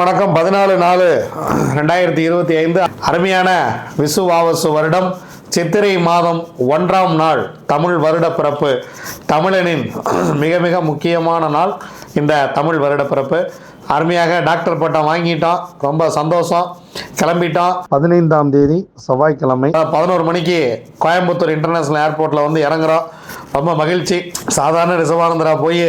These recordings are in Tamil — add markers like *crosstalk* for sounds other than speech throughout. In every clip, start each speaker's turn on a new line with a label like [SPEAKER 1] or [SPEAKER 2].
[SPEAKER 1] அனைவருக்கும் வணக்கம். பதினாலு நாலு ரெண்டாயிரத்தி இருபத்தி ஐந்து அருமையான விசுவாவசு வருடம். சித்திரை மாதம் ஒன்றாம் நாள் தமிழ் வருட பிறப்பு. தமிழனின் மிக மிக முக்கியமான நாள் இந்த தமிழ் வருட பிறப்பு. அருமையாக டாக்டர் பட்டம் வாங்கிட்டோம் ரொம்ப சந்தோஷம். கிளம்பிட்டோம் பதினைந்தாம் தேதி செவ்வாய்க்கிழமை. பதினோரு மணிக்கு கோயம்புத்தூர் இன்டர்நேஷனல் ஏர்போர்ட்டில் வந்து இறங்குறோம் ரொம்ப மகிழ்ச்சி. சாதாரண ரிஷபானந்தரா போய்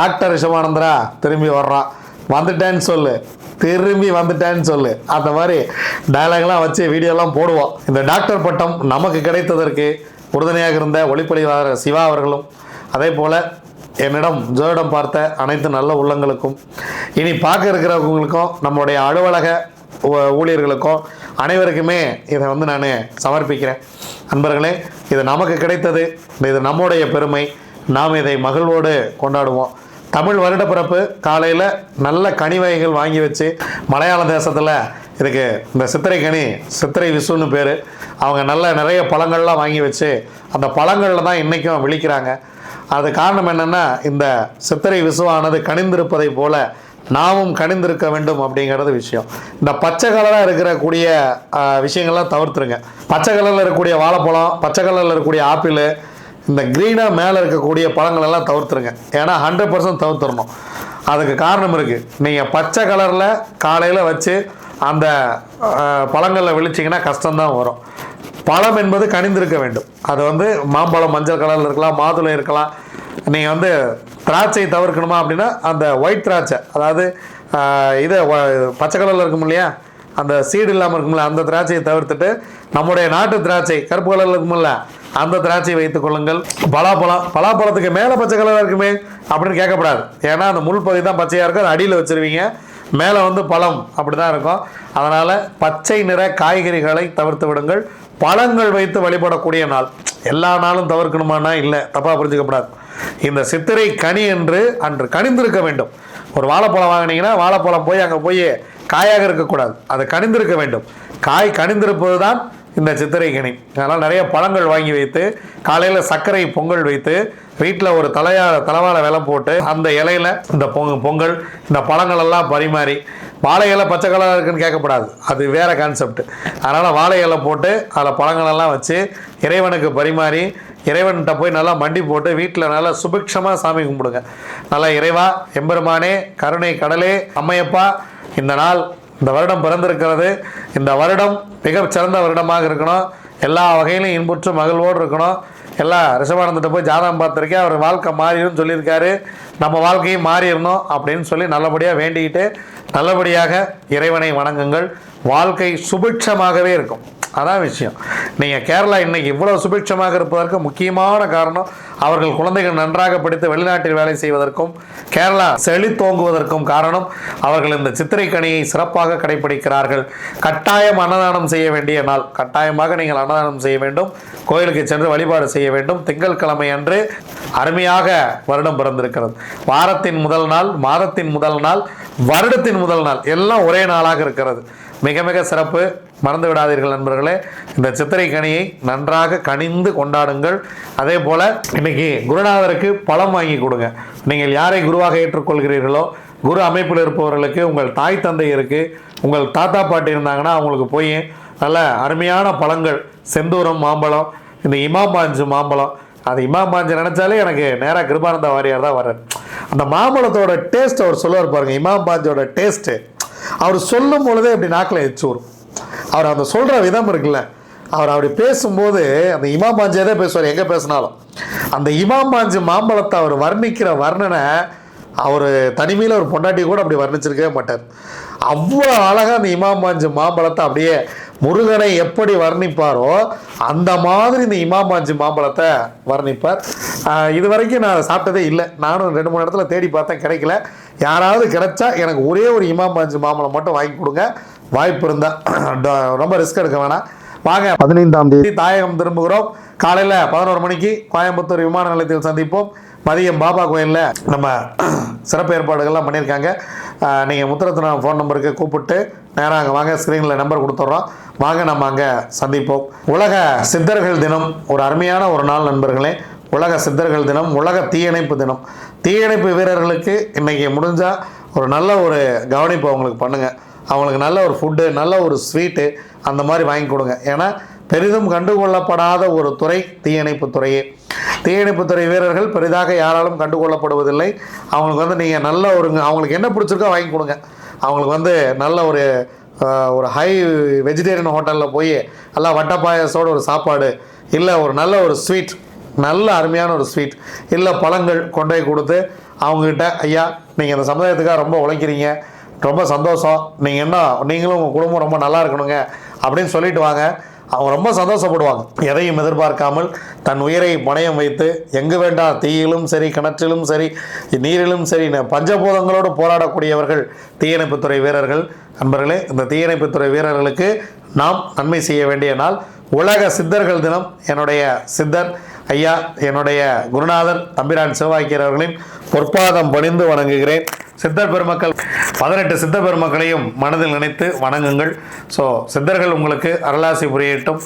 [SPEAKER 1] டாக்டர் ரிஷபானந்தரா திரும்பி வர்றான். வந்துட்டேன்னு சொல்லு. திரும்பி வந்துட்டேன்னு சொல்லு. அந்த மாதிரி டயலாக்லாம் வச்சு வீடியோலாம் போடுவோம். இந்த டாக்டர் பட்டம் நமக்கு கிடைத்ததற்கு உறுதுணையாக இருந்த ஒளிப்பதிவாளர் சிவா அவர்களும் அதே போல் என்னிடம் ஜோதிடம் பார்த்த அனைத்து நல்ல உள்ளங்களுக்கும் இனி பார்க்க இருக்கிறவங்களுக்கும் நம்முடைய அலுவலக ஊ- ஊழியர்களுக்கும் அனைவருக்குமே இதை வந்து நான் சமர்ப்பிக்கிறேன். அன்பர்களே இது நமக்கு கிடைத்தது இது நம்முடைய பெருமை. நாம் இதை மகிழ்வோடு கொண்டாடுவோம். தமிழ் வருட பிறப்பு காலையில் நல்ல கனி வகைகள் வாங்கி வச்சு மலையாள தேசத்தில் இதுக்கு இந்த சித்திரை கனி சித்திரை விசுன்னு பேர். அவங்க நல்ல நிறைய பழங்கள்லாம் வாங்கி வச்சு அந்த பழங்களில் தான் இன்றைக்கும் விழிக்கிறாங்க. அது காரணம் என்னென்னா இந்த சித்திரை விசுவானது கணிந்திருப்பதை போல நாமும் கணிந்திருக்க வேண்டும் அப்படிங்கிறது விஷயம். இந்த பச்சை கலராக இருக்கக்கூடிய விஷயங்கள்லாம் தவிர்த்துருங்க. பச்சை கலரில் இருக்கக்கூடிய வாழைப்பழம் பச்சை கலரில் இருக்கக்கூடிய ஆப்பிள் இந்த க்ரீனாக மேலே இருக்கக்கூடிய பழங்கள் எல்லாம் தவிர்த்துருங்க. ஏன்னா ஹண்ட்ரட் பர்சன்ட் தவிர்த்துடணும் அதுக்கு காரணம் இருக்குது நீங்கள் பச்சை கலரில் காலையில் வச்சு அந்த பழங்களில் விழிச்சிங்கன்னா கஷ்டம்தான் வரும். பழம் என்பது கனிந்திருக்க வேண்டும். அது வந்து மாம்பழம் மஞ்சள் கலரில் இருக்கலாம் மாதுளை இருக்கலாம். நீங்கள் வந்து திராட்சை தவிர்க்கணுமா அப்படின்னா அந்த ஒயிட் திராட்சை அதாவது இதை இது பச்சை கலரில் இருக்கும் இல்லையா? அந்த சீடு இல்லாமல் இருக்கும்ல அந்த திராட்சையை தவிர்த்துட்டு நம்முடைய நாட்டு திராட்சை கருப்பு கலரில் இருக்குமில்ல அந்த திராட்சையை வைத்துக் கொள்ளுங்கள். பலாப்பழம் பலாப்பழத்துக்கு மேலே பச்சை கலராக இருக்குமே அப்படின்னு கேட்கக்கூடாது ஏன்னா அந்த முள் பகுதி தான் பச்சையாக இருக்கும். அது அடியில் வச்சிருவீங்க. மேலே வந்து பழம் அப்படி தான் இருக்கும். அதனால் பச்சை நிற காய்கறிகளை தவிர்த்து விடுங்கள். பழங்கள் வைத்து வழிபடக்கூடிய நாள். எல்லா நாளும் தவிர்க்கணுமானா? இல்லை. தப்பாக புரிஞ்சுக்கப்படாது. இந்த சித்திரை கனி என்று அன்று கனிந்திருக்க வேண்டும். ஒரு வாழைப்பழம் வாங்கினீங்கன்னா வாழைப்பழம் போய் அங்கே போய் காயாக இருக்கக்கூடாது. அது கனிந்திருக்க வேண்டும். காய் கனிந்திருப்பது தான் இந்த சித்திரை கனி அதனால் நிறைய பழங்கள் வாங்கி வைத்து காலையில் சர்க்கரை பொங்கல் வைத்து வீட்டில் ஒரு தலையா தலைவார விலை போட்டு அந்த இலையில இந்த பொங்க பொங்கல் இந்த பழங்கள் எல்லாம் பரிமாறி வாழை இலை பச்சை கலராக இருக்குன்னு கேட்கக்கூடாது அது வேறு கான்செப்ட் அதனால் வாழை இலை போட்டு அதில் பழங்களெல்லாம் வச்சு இறைவனுக்கு பரிமாறி இறைவன்கிட்ட போய் நல்லா மண்டி போட்டு வீட்டில் நல்லா சுபிக்ஷமாக சாமி கும்பிடுங்க. நல்லா இறைவா எம்பெருமானே கருணை கடலே அம்மையப்பா இந்த நாள் இந்த வருடம் பிறந்திருக்கிறது. இந்த வருடம் மிக சிறந்த வருடமாக இருக்கணும். எல்லா வகையிலும் இன்புற்று மகிழ்வோடு இருக்கணும். எல்லா ரிஷபானந்திட்ட போய் ஜாதகம் பார்த்துருக்கேன் அவர் வாழ்க்கை மாறிடும் சொல்லியிருக்காரு. நம்ம வாழ்க்கையும் மாறிடணும் அப்படின்னு சொல்லி நல்லபடியாக வேண்டிக்கிட்டு நல்லபடியாக இறைவனை வணங்குங்கள். வாழ்க்கை சுபிட்சமாகவே இருக்கும். அதான் விஷயம். நீங்கள் கேரளா இன்னைக்கு இவ்வளோ சுபிட்சமாக இருப்பதற்கு முக்கியமான காரணம் அவர்கள் குழந்தைகள் நன்றாக படித்து வெளிநாட்டில் வேலை செய்வதற்கும் கேரளா செழித்தோங்குவதற்கும் காரணம் அவர்கள் இந்த சித்திரை கனியை சிறப்பாக கடைபிடிக்கிறார்கள். கட்டாயம் அன்னதானம் செய்ய வேண்டிய நாள். கட்டாயமாக நீங்கள் அன்னதானம் செய்ய வேண்டும். கோயிலுக்கு சென்று வழிபாடு செய்ய வேண்டும். திங்கட்கிழமை அன்று அருமையாக வருடம் பிறந்திருக்கிறது. வாரத்தின் முதல் நாள் மாதத்தின் முதல் நாள் வருடத்தின் முதல் நாள் எல்லாம் ஒரே நாளாக இருக்கிறது. மிக மிக சிறப்பு. மறந்து விடாதீர்கள் நண்பர்களே. இந்த சித்திரை கனியை நன்றாக கனிந்து கொண்டாடுங்கள். அதே போல் இன்னைக்கு குருநாதருக்கு பழம் வாங்கி கொடுங்க. நீங்கள் யாரை குருவாக ஏற்றுக்கொள்கிறீர்களோ குரு அமைப்பில் இருப்பவர்களுக்கு உங்கள் தாய் தந்தை இருக்குது உங்கள் தாத்தா பாட்டி இருந்தாங்கன்னா அவங்களுக்கு போய் நல்ல அருமையான பழங்கள். செந்தூரம் மாம்பழம் இந்த இமாம்பாஞ்சு மாம்பழம். அது இமாம்பாஞ்சு நினச்சாலே எனக்கு நேராக கிருபானந்த வாரியார் தான் வர்றார். அந்த மாம்பழத்தோட டேஸ்ட் அவர் சொல்லுவார் பாருங்கள் இமாம்பாஞ்சோட டேஸ்ட்டு அவர் சொல்லும் பொழுதே அப்படி நாக்கில் எச்சு வரும் அவர் அந்த சொல்கிற விதம் இருக்குல்ல அவர் அப்படி பேசும்போது அந்த இமாம் பாஞ்சே தான் பேசுவார் எங்கே பேசினாலும். அந்த இமாம் பாஞ்சு மாம்பழத்தை அவர் வர்ணிக்கிற வர்ணனை அவர் தனிமையில் ஒரு பொண்டாட்டி கூட அப்படி வர்ணிச்சிருக்கவே மாட்டார். அவ்வளோ அழகாக அந்த இமாம் பாஞ்சு மாம்பழத்தை அப்படியே முருகனை எப்படி வர்ணிப்பாரோ அந்த மாதிரி இந்த இமாம் பாஞ்சு மாம்பழத்தை வர்ணிப்பார். ஆஹ் இது வரைக்கும் நான் சாப்பிட்டதே இல்லை. நானும் ரெண்டு மூணு இடத்துல தேடி பார்த்தேன் கிடைக்கல. யாராவது கிடைச்சா எனக்கு ஒரே ஒரு இமாம் பஞ்சு மாம்பழம் மட்டும் வாங்கி கொடுங்க. வாய்ப்பு இருந்தால் *clears throat* ரொம்ப ரிஸ்க் எடுக்க வேணாம். வாங்க பதினைந்தாம் தேதி தாயகம் திரும்புகிறோம். காலையில் பதினோரு மணிக்கு கோயம்புத்தூர் விமான நிலையத்தில் சந்திப்போம். மதியம் பாபா கோயிலில் நம்ம *clears throat* சிறப்பு ஏற்பாடுகள்லாம் பண்ணியிருக்காங்க. நீங்கள் முத்திரத்தின ஃபோன் நம்பருக்கு கூப்பிட்டு நேராக அங்கே வாங்க ஸ்க்ரீனில் நம்பர் கொடுத்துட்றோம். வாங்க நம்ம அங்கே சந்திப்போம். உலக சித்தர்கள் தினம் ஒரு அருமையான ஒரு நாள் நண்பர்களே. உலக சித்தர்கள் தினம் உலக தீயணைப்பு தினம். தீயணைப்பு வீரர்களுக்கு இன்றைக்கி முடிஞ்சால் ஒரு நல்ல ஒரு கவனிப்பு அவங்களுக்கு பண்ணுங்கள் அவங்களுக்கு நல்ல ஒரு ஃபுட்டு நல்ல ஒரு ஸ்வீட்டு அந்த மாதிரி வாங்கி கொடுங்க. ஏன்னா பெரிதும் கண்டுகொள்ளப்படாத ஒரு துறை தீயணைப்பு துறையே. தீயணைப்புத்துறை வீரர்கள் பெரிதாக யாராலும் கண்டுகொள்ளப்படுவதில்லை. அவங்களுக்கு வந்து நீங்கள் நல்ல ஒரு அவங்களுக்கு என்ன பிடிச்சிருக்கோ வாங்கி கொடுங்க. அவங்களுக்கு வந்து நல்ல ஒரு ஒரு ஹை வெஜிடேரியன் ஹோட்டலில் போய் நல்லா வட்டப்பாயசோட ஒரு சாப்பாடு இல்லை ஒரு நல்ல ஒரு ஸ்வீட் நல்ல அருமையான ஒரு ஸ்வீட் இல்லை பழங்கள் கொண்டு போய் கொடுத்து அவங்ககிட்ட ஐயா நீங்கள் இந்த சமுதாயத்துக்காக ரொம்ப உழைக்கிறீங்க. ரொம்ப சந்தோஷம். நீங்கள் என்ன நீங்களும் உங்கள் குடும்பம் ரொம்ப நல்லா இருக்கணுங்க. அப்படின்னு சொல்லிட்டு வாங்க. அவங்க ரொம்ப சந்தோஷப்படுவாங்க. எதையும் எதிர்பார்க்காமல் தன் உயிரை பணயம் வைத்து எங்கு வேண்டாம் தீயிலும் சரி கிணற்றிலும் சரி நீரிலும் சரி பஞ்சபூதங்களோடு போராடக்கூடியவர்கள் தீயணைப்புத்துறை வீரர்கள். நண்பர்களே இந்த தீயணைப்புத்துறை வீரர்களுக்கு நாம் நன்மை செய்ய வேண்டிய நாள் உலக சித்தர்கள் தினம். என்னுடைய சித்தர் ஐயா என்னுடைய குருநாதர் தம்பிரான் சிவாக்கியர் அவர்களின் பொற்பாதம் பணிந்து வணங்குகிறேன். சித்தர் பெருமக்கள் பதினெட்டு சித்த பெருமக்களையும் மனதில் நினைத்து வணங்குங்கள். ஸோ சித்தர்கள் உங்களுக்கு அருளாசி புரியட்டும்.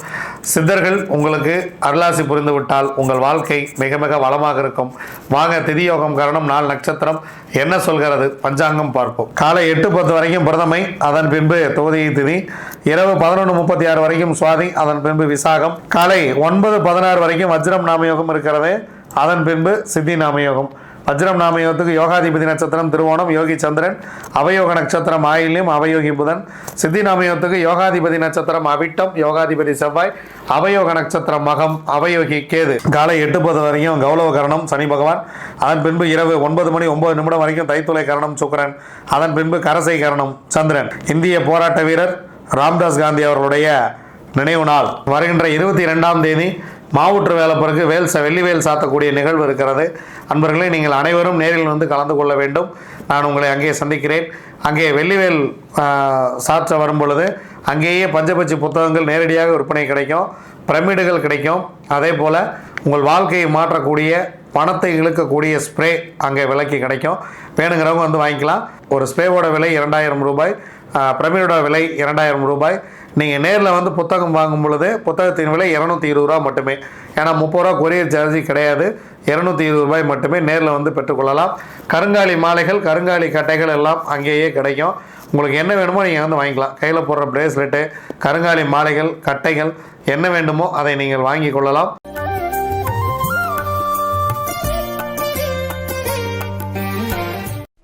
[SPEAKER 1] சித்தர்கள் உங்களுக்கு அருளாசி புரிந்து விட்டால் உங்கள் வாழ்க்கை மிக மிக வளமாக இருக்கும். வாங்க திதியோகம் காரணம் நாள் நட்சத்திரம். என்ன சொல்கிறது? பஞ்சாங்கம் பார்ப்போம். காலை எட்டு பத்து வரைக்கும் பிரதமை அதன் பின்பு தொகுதியை திதி. இரவு பதினொன்று முப்பத்தி ஆறு வரைக்கும் சுவாதி அதன் பின்பு விசாகம். காலை ஒன்பது பதினாறு வரைக்கும் வஜ்ரம் நாமயோகம் இருக்கிறது. அதன் பின்பு சித்தி நாமயோகம். வஜ்ரம் நாமயோகத்துக்கு யோகாதிபதி நட்சத்திரம் திருவோணம் யோகி சந்திரன் அவயோக நட்சத்திரம் ஆயில்யம் அவயோகி புதன். சித்தி நாமயோகத்துக்கு யோகாதிபதி நட்சத்திரம் அவிட்டம் யோகாதிபதி செவ்வாய் அவயோக நட்சத்திரம் மகம் அவயோகி கேது. காலை எட்டு பது வரைக்கும் கௌரவ கரணம் சனி பகவான். அதன் பின்பு இரவு ஒன்பது மணி ஒன்பது நிமிடம் வரைக்கும் தைத்துளை கரணம் சுக்கரன். அதன் பின்பு கரசை கரணம் சந்திரன். இந்திய போராட்ட வீரர் ராம்தாஸ் காந்தி அவர்களுடைய நினைவு நாள். வருகின்ற இருபத்தி ரெண்டாம் தேதி மாவுற்று பிறகு வேல் ச வெள்ளி வேல் சாத்தக்கூடிய நிகழ்வு இருக்கிறது. அன்பர்களே நீங்கள் அனைவரும் நேரில் வந்து கலந்து கொள்ள வேண்டும். நான் உங்களை அங்கே சந்திக்கிறேன். அங்கே வெள்ளிவேல் சாற்ற வரும் பொழுது அங்கேயே பஞ்சபட்சி புத்தகங்கள் நேரடியாக விற்பனை கிடைக்கும். பிரமிடுகள் கிடைக்கும். அதே போல் உங்கள் வாழ்க்கையை மாற்றக்கூடிய பணத்தை இழுக்கக்கூடிய ஸ்ப்ரே அங்கே விலைக்கு கிடைக்கும். வேணுங்கிறவங்க வந்து வாங்கிக்கலாம். ஒரு ஸ்ப்ரேவோட விலை இரண்டாயிரம் ரூபாய். பிரமிடோட விலை இரண்டாயிரம் ரூபாய். நீங்கள் நேரில் வந்து புத்தகம் வாங்கும் பொழுது புத்தகத்தின் விலை இரநூத்தி இருபது ரூபா மட்டுமே. ஏன்னா முப்பது ரூபா கொரியர் சார்ஜ் கிடையாது. இரநூத்தி இருபது ரூபாய் மட்டுமே நேரில் வந்து பெற்றுக்கொள்ளலாம். கருங்காலி மாலைகள் கருங்காலி கட்டைகள் எல்லாம் அங்கேயே கிடைக்கும். உங்களுக்கு என்ன வேணுமோ நீங்கள் வந்து வாங்கிக்கலாம். கையில் போடுற ப்ரேஸ்லெட்டு கருங்காலி மாலைகள் கட்டைகள் என்ன வேண்டுமோ அதை நீங்கள் வாங்கி கொள்ளலாம்.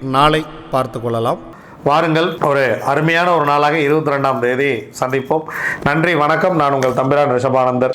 [SPEAKER 1] நாளை பார்த்து கொள்ளலாம். வாருங்கள் ஒரு அருமையான ஒரு நாளாக இருபத்தி ரெண்டாம் தேதி சந்திப்போம். நன்றி வணக்கம். நான் உங்கள் தம்பிரான் ரிஷபானந்தர்.